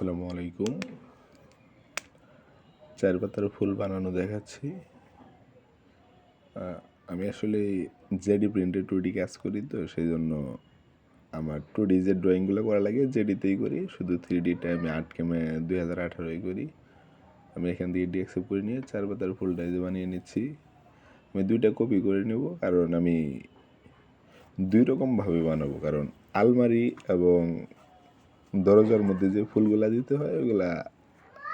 আসসালামু আলাইকুম। চার পাতার ফুল বানানো দেখাচ্ছি। আমি আসলে জেডি প্রিন্টে টু ডি কাজ করি তো সেই জন্য আমার টু ডি যে ড্রয়িংগুলো করা লাগে, জেডিতেই করি, শুধু থ্রি ডিটা আমি আট কেমে দুই হাজার আঠারোয় করি। আমি এখান থেকে ডি অ্যাকসেপ্ট করে নিয়ে চার পাতার ফুলটা যে বানিয়ে নিচ্ছি। আমি দুইটা কপি করে নেব, কারণ আমি দুই রকমভাবে বানাবো, কারণ আলমারি এবং দরজার মধ্যে যে ফুলগুলা দিতে হয়, ওগুলা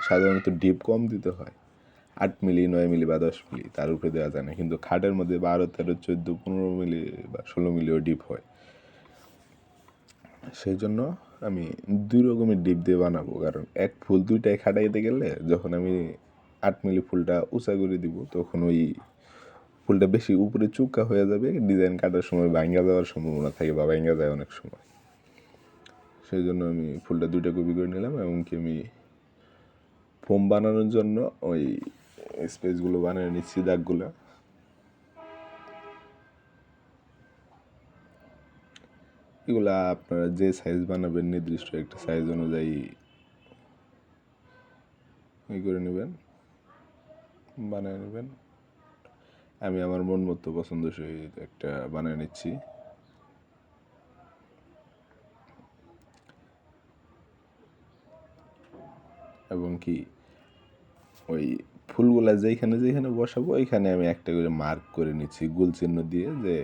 সাধারণত ডিপ কম দিতে হয়। আট মিলি, নয় মিলি বা দশ মিলি, তার উপরে দেওয়া যায় না। কিন্তু খাটের মধ্যে বারো, তেরো, চোদ্দ, পনেরো মিলি বা ষোলো মিলিও ডিপ হয়। সেই জন্য আমি দুই রকমের ডিপ দিয়ে বানাবো। কারণ এক ফুল দুইটাই খাটাইতে গেলে যখন আমি আট মিলি ফুলটা উঁচা করে দিব, তখন ওই ফুলটা বেশি উপরে চুক্কা হয়ে যাবে, ডিজাইন কাটার সময় ভাঙ্গা যাওয়ার সম্ভাবনা থাকে বা ভাঙ্গা যায় অনেক সময়। সেই জন্য আমি ফুলটা দুইটা কপি করে নিলাম এমনকি আমি ফোম বানানোর জন্য ওই স্পেসগুলো বানিয়ে নিচ্ছি দাগগুলো। এগুলা আপনারা যে সাইজ বানাবেন, নির্দিষ্ট একটা সাইজ অনুযায়ী ই করে নেবেন, বানিয়ে নেবেন। আমি আমার মন মতো পছন্দসই একটা বানিয়ে নিচ্ছি। এবং কি ওই ফুলগুলা যেইখানে যেখানে বসাবো, ওইখানে আমি একটা করে মার্ক করে নিচ্ছি গোল চিহ্ন দিয়ে যে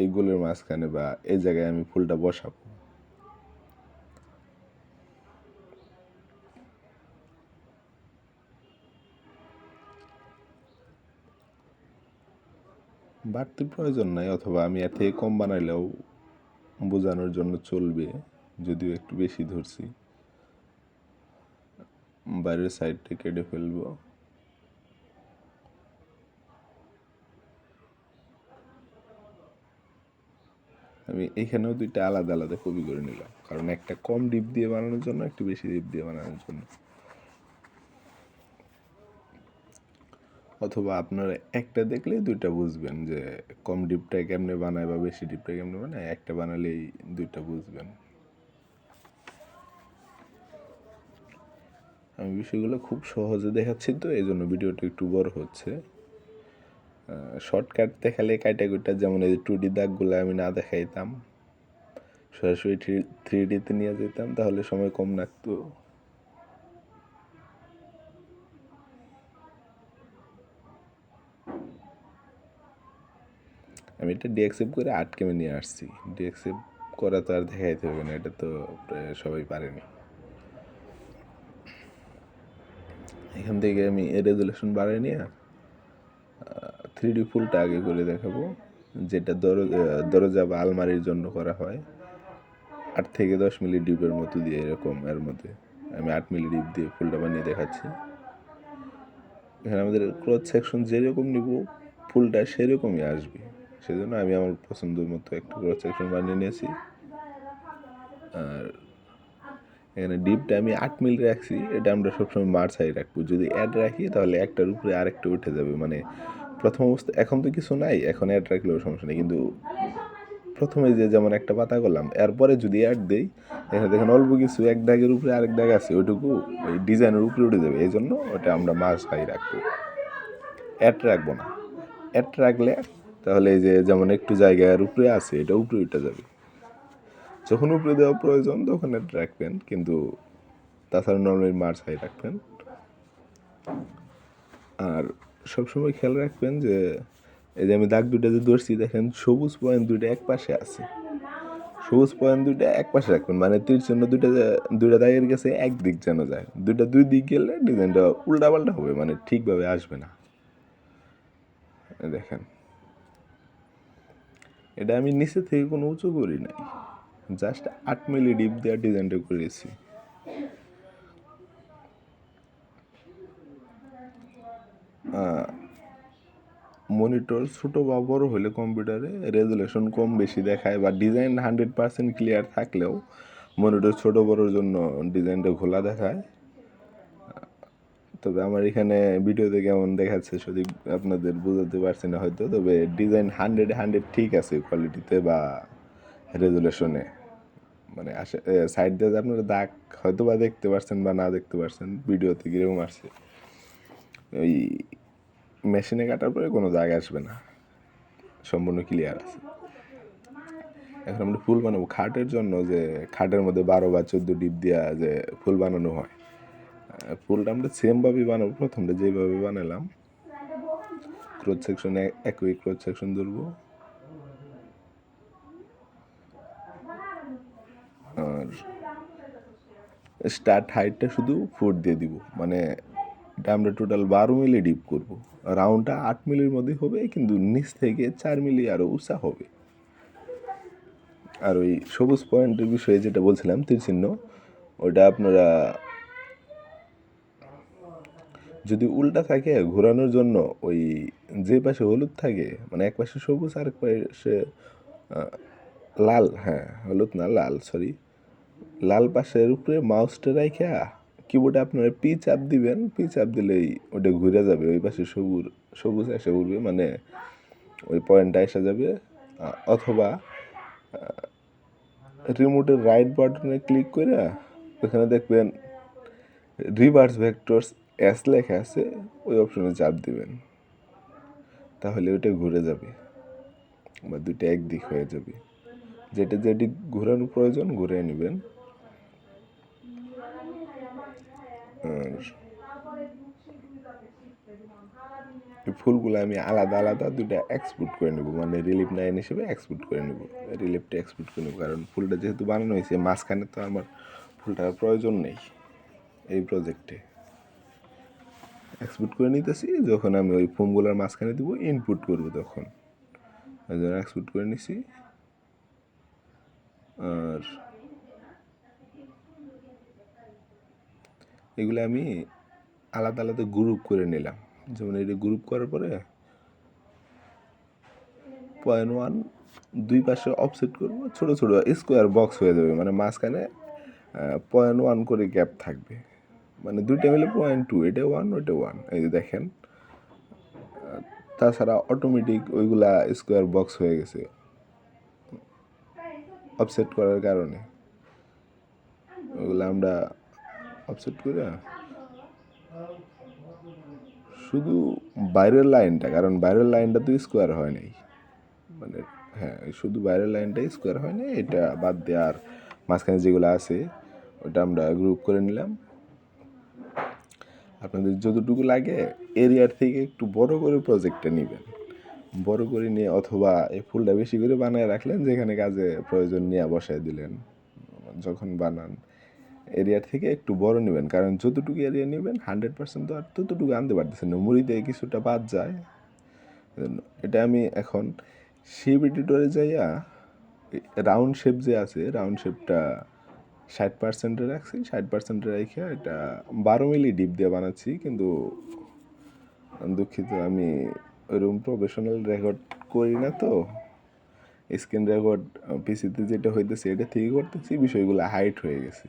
এই গোলের মাঝখানে বা এই জায়গায় আমি ফুলটা বসাবো। বাড়তি প্রয়োজন নাই, অথবা আমি এর থেকে কম বানাইলেও বোঝানোর জন্য চলবে, যদিও একটু বেশি ধরছি। বাইরের সাইডটা কেটে ফেলব। আমি এখানেও দুইটা আলাদা আলাদা কপি করে নিলাম, কারণ একটা কম ডিপ দিয়ে বানানোর জন্য, একটু বেশি ডিপ দিয়ে বানানোর জন্য। অথবা আপনারা একটা দেখলেই দুইটা বুঝবেন যে কম ডিপটা কেমনে বানায় বা বেশি ডিপটা কেমনে বানায়, একটা বানালেই দুইটা বুঝবেন। আমি বিষয়গুলো খুব সহজে দেখাচ্ছি তো এই জন্য ভিডিওটা একটু বড় হচ্ছে। শর্টকাট দেখালে কুইটা যেমন এই টু ডি দাগগুলো আমি না দেখাইতাম, সরাসরি থ্রি ডিতে নিয়ে যেতাম, তাহলে সময় কম লাগতো। আমি এটা ডিএক্সেপ করে আটকেমে নিয়ে আসছি। ডিএক্সেপ করা তো আর দেখাইতে হবে না, এটা তো সবাই পারেনি। এখান থেকে আমি রেজুলেশন বাড়াই নিয়ে থ্রি ডি ফুলটা আগে করে দেখাবো। যেটা দরজা বা আলমারির জন্য করা হয়। আট থেকে দশ মিলি ডিপের মতো দিয়ে এরকম, এর মধ্যে। আমি আট মিলি ডিপ দিয়ে ফুলটা বানিয়ে দেখাচ্ছি। এখানে আমাদের ক্রস সেকশন যেরকম নিব, ফুলটা সেরকমই আসবে। সেজন্য আমি আমার পছন্দ মতো একটা ক্রস সেকশন বানিয়ে নিয়েছি। আর এখানে ডিপটা আমি আট মিল রাখছি, এটা আমরা সবসময় মার সাইড রাখব। যদি অ্যাড রাখি, তাহলে একটার উপরে আরেকটা উঠে যাবে। মানে প্রথম অবস্থা, এখন তো কিছু নাই, এখন অ্যাড রাখলেও সমস্যা নেই। কিন্তু প্রথমে যে যেমন একটা পাতা করলাম, এরপরে যদি অ্যাড দেই, এখানে দেখেন অল্প কিছু, এক দাগের উপরে আরেক দাগ আছে, ওইটুকু ওই ডিজাইনের উপরে উঠে যাবে। এই জন্য ওটা আমরা মার সাইড রাখব। অ্যাড রাখব না। অ্যাড রাখলে, তাহলে এই যে যেমন একটু জায়গার উপরে আছে, এটা উপরে উঠে যাবে। যখন উপরে দেওয়া প্রয়োজন, তখন এটা রাখবেন। কিন্তু তাছাড়া নর্মালি মার সাইড রাখবেন। আর সবসময় খেয়াল রাখবেন যে, এই যে আমি দাগ দুটা যে ধরছি, দেখেন সবুজ পয়েন্ট দুইটা এক পাশে আছে। সবুজ পয়েন্ট দুইটা এক পাশে রাখবেন। মানে তীর চিহ্ন দুইটা দুইটা দাগের কাছে এক দিক যেন যায়। দুইটা দুই দিক গেলে ডিজাইনটা উল্টা পাল্টা হবে মানে ঠিকভাবে আসবে না। দেখেন। এটা আমি নিচে থেকে কোনো উঁচু করি নাই। জাস্ট আট মিলি ডিপ দেওয়ার ডিজাইনটা করেছি মনিটর ছোটো বা বড় হলে কম্পিউটারে রেজুলেশন কম বেশি দেখায় বা ডিজাইন হান্ড্রেড পার্সেন্ট ক্লিয়ার থাকলেও মনিটর ছোটো বড়োর জন্য ডিজাইনটা ঘোলা দেখায়। তবে আমার এখানে ভিডিওতে কেমন দেখাচ্ছে সঠিক আপনাদের বোঝাতে পারছি না হয়তো, তবে ডিজাইন হান্ড্রেড হান্ড্রেড ঠিক আছে কোয়ালিটিতে বা রেজুলেশনে মানে সাইড দিয়ে আপনারা দাগ হয়তো বা দেখতে পারছেন বা না দেখতে পারছেন, ভিডিওতে কীরকম আসছে ওই মেশিনে কাটার পরে কোনো দাগ আসবে না, সম্পূর্ণ ক্লিয়ার আছে। এখন আমরা ফুল বানাবো খাটের জন্য যে খাটের মধ্যে বারো বা চোদ্দ ডিপ দিয়া যে ফুল বানানো হয়। ফুলটা আমরা সেমভাবেই বানাবো, প্রথমটা যেভাবে বানালাম ক্রোচ সেকশনে একই ক্রোচ সেকশন ধরবো আর স্টার্ট হাইটটা শুধু ফুট দিয়ে দিব। মানে এটা আমরা টোটাল বারো মিলি ডিপ করব। রাউন্ডটা আট মিলির মধ্যে হবে, কিন্তু নিচ থেকে চার মিলি আরও উঁচা হবে। আর ওই সবুজ পয়েন্টের বিষয়ে যেটা বলছিলাম, তীর চিহ্ন, ওটা আপনারা যদি উল্টা থাকে ঘোরানোর জন্য, ওই যে পাশে হলুদ থাকে মানে এক পাশে সবুজ আর এক পাশে লাল হ্যাঁ হলুদ না, লাল সরি লাল পাশের উপরে মাউসটা রাইখা কিবোর্ডে আপনারা পি চাপ দিবেন পি চাপ দিলেই ওটা ঘুরে যাবে, ওই পাশে সবুজ সবুজ এসে উঠবে মানে ওই পয়েন্টটা এসে যাবে। অথবা রিমোটের রাইট বাটনে ক্লিক করে ওখানে দেখবেন রিভার্স ভেক্টরস এস লেখা আছে, ওই অপশনে চাপ দিবেন। তাহলে ওটা ঘুরে যাবে, বা দুইটা একদিক হয়ে যাবে। যেটা যেটি ঘোরানোর প্রয়োজন ঘুরে নেবেন। আর ফুলগুলো আমি আলাদা আলাদা দুটা এক্সপোর্ট করে নেব। মানে রিলিফ নাইন হিসেবে এক্সপোর্ট করে নেব। রিলিফটা এক্সপোর্ট করে নেব। কারণ ফুলটা যেহেতু বানানো হয়েছে, মাঝখানে তো আমার ফুলটার প্রয়োজন নেই এই প্রজেক্টে এক্সপোর্ট করে নিতেছি, যখন আমি ওই ফোমগুলোর মাঝখানে দিব ইনপুট করব তখন। ওই জন্য এক্সপোর্ট করে নিছি। আর এগুলো আমি আলাদা আলাদা গ্রুপ করে নিলাম। যেমন এটা গ্রুপ করার পরে পয়েন্ট ওয়ান দুই পাশে অফসেট করব, ছোট ছোট স্কোয়ার বক্স হয়ে যাবে। মানে মাঝখানে পয়েন্ট ওয়ান করে গ্যাপ থাকবে। মানে দুইটা মিলে পয়েন্ট টু এটা ওয়ান ওইটা ওয়ান এই যে দেখেন তাছাড়া অটোমেটিক ওইগুলা স্কোয়ার বক্স হয়ে গেছে। অফসেট করার কারণে। ওগুলো আমরা অফসেট করে। শুধু বাইরের লাইনটা, কারণ বাইরের লাইনটা তো স্কোয়ার হয় নাই। মানে হ্যাঁ শুধু বাইরের লাইনটাই স্কোয়ার হয় না এটা বাদ দিয়ে আর মাঝখানে যেগুলো আছে, ওটা আমরা গ্রুপ করে নিলাম। আপনাদের যতটুকু লাগে এরিয়ার থেকে একটু বড় করে প্রজেক্টটা নেবেন। বড় করে নিয়ে, অথবা এই ফুলটা বেশি করে বানায় রাখলেন, যেখানে কাজে প্রয়োজন নিয়ে বসায় দিলেন। যখন বানান এরিয়ার থেকে একটু বড় নেবেন। কারণ যতটুকু এরিয়া নেবেন হান্ড্রেড পার্সেন্ট তো আর ততটুকু আনতে পারতেছেন না। মুড়িতে কিছুটা বাদ যায়। এটা আমি এখন শেপ এডিটরে যাইয়া রাউন্ড শেপ যে আছে রাউন্ড শেপটা ষাট পার্সেন্টে রাখছি। ষাট পার্সেন্টে রেখে এটা বারো মিলি ডিপ দিয়ে বানাচ্ছি। কিন্তু দুঃখিত, আমি ওইরকম প্রফেশনাল রেকর্ড করি না তো। স্ক্রিন রেকর্ড পিসিতে যেটা হইতেছে, এটা থেকে করতেছি। বিষয়গুলো হাইট হয়ে গেছে।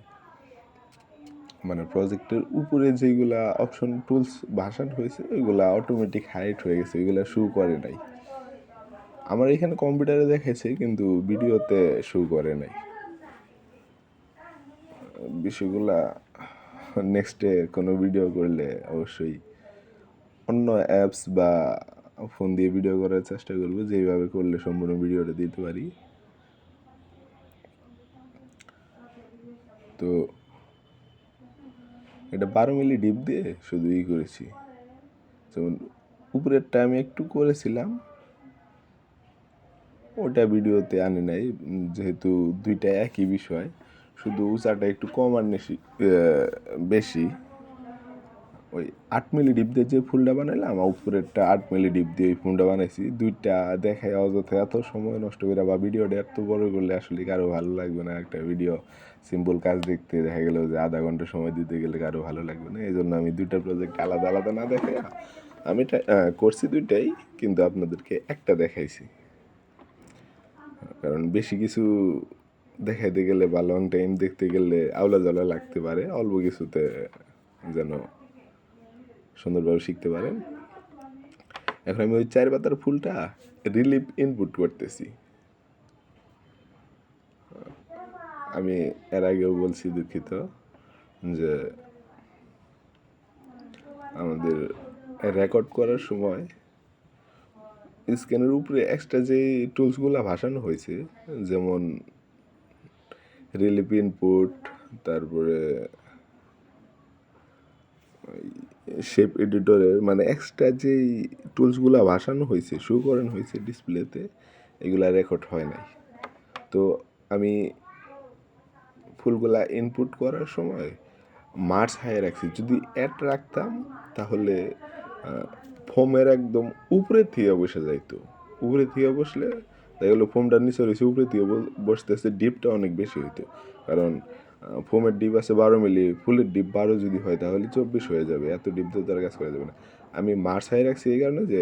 মানে প্রজেক্টের উপরে যেগুলা অপশন টুলস ভাষান হয়েছে, ওইগুলা অটোমেটিক হাইট হয়ে গেছে, ওইগুলা শু করে নাই। আমার এখানে কম্পিউটারে দেখেছে, কিন্তু ভিডিওতে শু করে নাই। বিষয়গুলা নেক্সটে কোনো ভিডিও করলে অবশ্যই অন্য অ্যাপস বা ফোন দিয়ে ভিডিও করার চেষ্টা করব, যেইভাবে করলে সম্পূর্ণ ভিডিওটা দিতে পারি। তো এটা বারো মিলি ডিপ দিয়ে শুধু ই করেছি। যেমন উপরেরটা আমি একটু করেছিলাম, ওটা ভিডিওতে আনি নাই, যেহেতু দুইটা একই বিষয়, শুধু উঁচাটা একটু কম আর বেশি। ওই আট মিলি ডিপ দিয়ে যে ফুলটা বানাইলাম উপরেরটা আট মিলি ডিপ দিয়ে ওই ফুলটা বানাইছি, দুইটা দেখায় অযথা এত সময় নষ্ট করে, বা ভিডিওটা এত বড় করলে আসলে কারও ভালো লাগবে না? একটা ভিডিও সিম্পল কাজ দেখতে দেখা গেল যে আধা ঘণ্টা সময় দিতে গেলে কারও ভালো লাগবে না এই জন্য আমি দুইটা প্রজেক্ট আলাদা আলাদা না দেখে, আমি করছি দুইটাই, কিন্তু আপনাদেরকে একটা দেখাইছি। কারণ বেশি কিছু দেখাইতে গেলে বা লং টাইম দেখতে গেলে আওলা জ্বালা লাগতে পারে, অল্প কিছুতে যেন সুন্দরভাবে শিখতে পারেন। এখন আমি ওই চার পাতার ফুলটা রিলিফ ইনপুট করতেছি। আমি এর আগেও বলছি দুঃখিত যে আমাদের রেকর্ড করার সময় স্ক্যানের উপরে এক্সট্রা যে টুলসগুলো ভাসানো হয়েছে, যেমন রিলিফ ইনপুট, তারপরে শেপ এডিটরের মানে এক্সট্রা যেই টুলসগুলো ভাসানো হয়েছে শো করানো হয়েছে ডিসপ্লেতে এগুলা রেকর্ড হয় নাই। তো আমি ফুলগুলা ইনপুট করার সময় মার্চ হাই রাখছি যদি অ্যাড রাখতাম তাহলে ফোমের একদম উপরে থেকে বসে যাইতো। উপরে থেকে বসলে দেখা গেলো ফোমটা নিচে রয়েছে, উপরে ব- বসতেছে ডিপটা অনেক বেশি হইতো। কারণ ফোমের ডিপ আছে বারো মিলি ফুলের ডিপ বারো যদি হয় তাহলে চব্বিশ হয়ে যাবে, এত ডিপ তো তার কাজ করা যাবে না। আমি মার্চ হাই রাখছি এই কারণে যে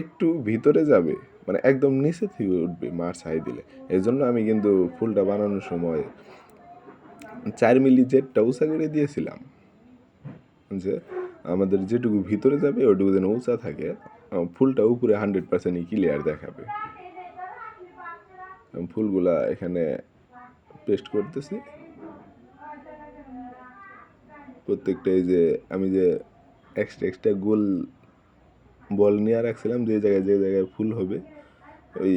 একটু ভিতরে যাবে মানে একদম নিচে থেকে উঠবে মার্চ হাই দিলে। এই জন্য আমি কিন্তু ফুলটা বানানোর সময় চার মিলি জেটটা উঁচা করে দিয়েছিলাম, যে আমাদের যেটুকু ভিতরে যাবে ওইটুকু যেন উঁচা থাকে ফুলটা উপরে হান্ড্রেড পার্সেন্টই ক্লিয়ার দেখাবে। ফুলগুলা এখানে পেস্ট করতেছি। প্রত্যেকটা এই যে আমি যে এক্সট্রা এক্সট্রা গোল বল নিয়ে রাখছিলাম, যে জায়গায় যে জায়গায় ফুল হবে, ওই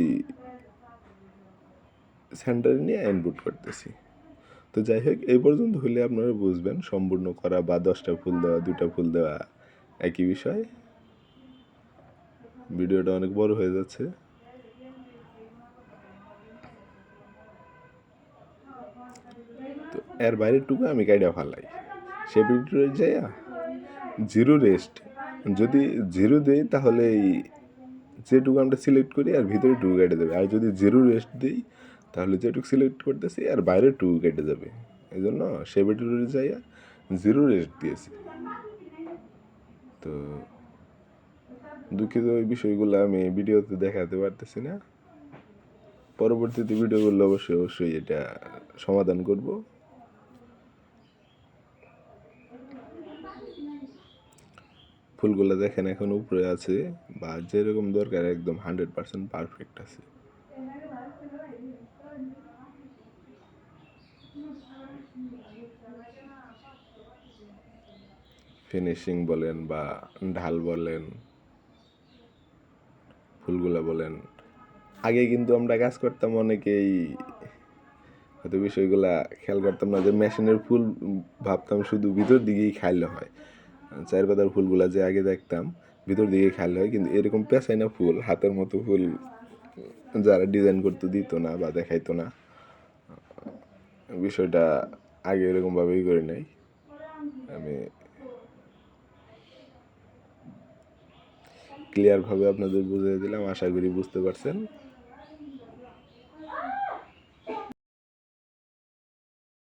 সেন্টারে নিয়ে ইনপুট করতেছি। তো যাই হোক, এই পর্যন্ত হলে আপনারা বুঝবেন, সম্পূর্ণ করা বা দশটা ফুল দেওয়া দুটা ফুল দেওয়া একই বিষয়। ভিডিওটা অনেক বড় হয়ে যাচ্ছে। তো এর বাইরের টুকু আমি কাইডা ফালাই। সে ভিডিও যাইয়া জিরো রেস্ট, যদি জিরো দেই তাহলে এই যেটুকু আমরা সিলেক্ট করি আর ভিতরে টুকু কেটে দেবে। আর যদি জিরো রেস্ট দিই তাহলে যেটুকু সিলেক্ট করতেছি আর বাইরে টুকু কেটে যাবে। এই জন্য সে ভিডিও যাইয়া জিরো রেস্ট দিয়েছি। তো দুঃখিত ওই বিষয়গুলো আমি ভিডিওতে দেখাতে পারতেছি না। পরবর্তীতে ভিডিওগুলো অবশ্যই অবশ্যই এটা সমাধান করব। ফুলগুলো দেখেন এখন উপরে আছে বা যেরকম দরকার একদম হান্ড্রেড পার্সেন্ট পারফেক্ট আছে। ফিনিশিং বলেন বা ঢাল বলেন, ফুলগুলা বলেন। আগে কিন্তু আমরা কাজ করতাম অনেকেই হয়তো বিষয়গুলা খেয়াল করতাম না যে মেশিনের ফুল ভাবতাম শুধু ভিতর দিকেই খাইলে হয়। চার পাতার ফুলগুলা যে আগে দেখতাম, ভিতর দিকে খাইলে হয়, কিন্তু এরকম পেঁচাই না ফুল, হাতের মতো ফুল যারা ডিজাইন করতে দিত না বা দেখাইতো না। বিষয়টা আগে এরকমভাবেই করে নাই। আমি ক্লিয়ারভাবে আপনাদের বুঝিয়ে দিলাম, আশা করি বুঝতে পারছেন।